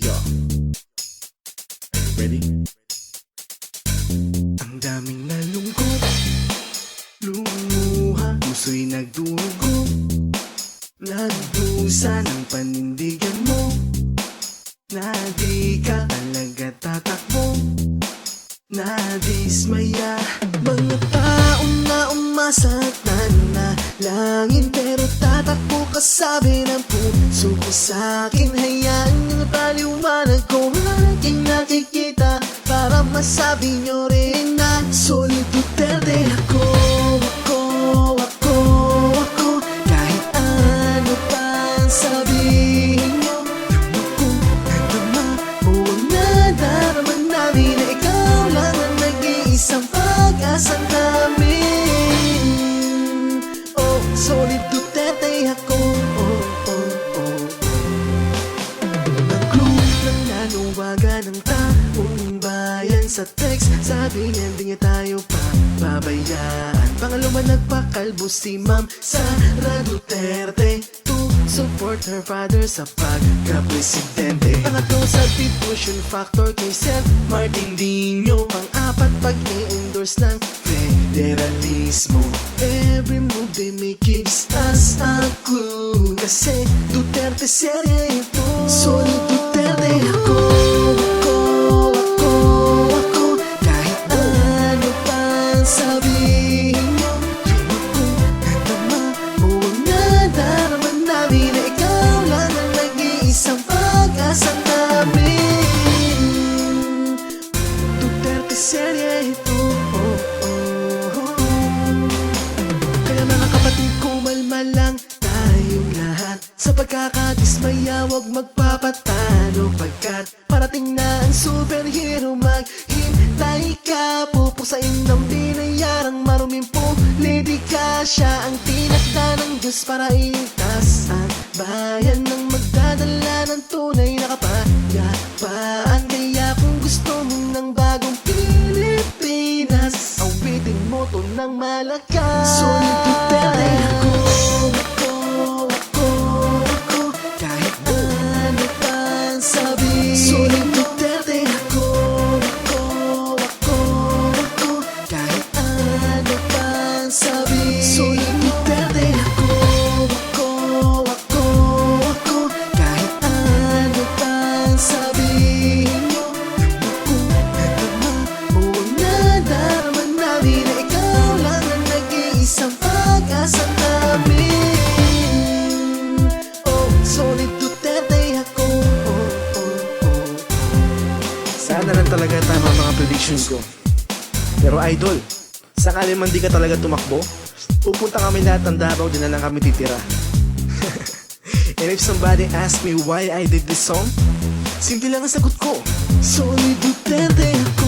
Yo. Ready? Ang daming nalungkot Lumuha Puso'y nagdugo Nagdusa ng panindigan mo Na di ka talaga tatakbo Nadismaya Mga taong na umasa at nanalangin Pero tatakbo ka sabi ng puso ko sa'kin Hayaan nyo na paliwanag ko Sa text, sabi niya hindi niya tayo pa babayaan Pangalawa nagpakalbo si Ma'am Sara Duterte To support her father sa pagka-presidente. Pangatlo substitution factor kay Seth Martin. Dino Pang-apat pag-endorse ng federalismo. Every move they make gives us a clue. Kasi Duterte serye ito. Solid Sa pagkakadismaya huwag magpapatalo. Pagkat parating na ang superhero Maghintay ka. Pupuksain ng binayarang maruming politika Siya. Ang tinakda ng Diyos para iligtas Ang bayan ng magdadala ng tunay na kapayapaan. Kaya kung gusto mo ng bagong Pilipinas Awitin mo to ng malakas. Solid Duterte Sana lang talaga tama ang mga predictions ko. Pero idol, sakali man di ka talaga tumakbo, pupunta kami lahat ng Davao, din na lang kami titira. And if somebody ask me why I did this song, simple lang ang sagot ko. Solid Duterte ako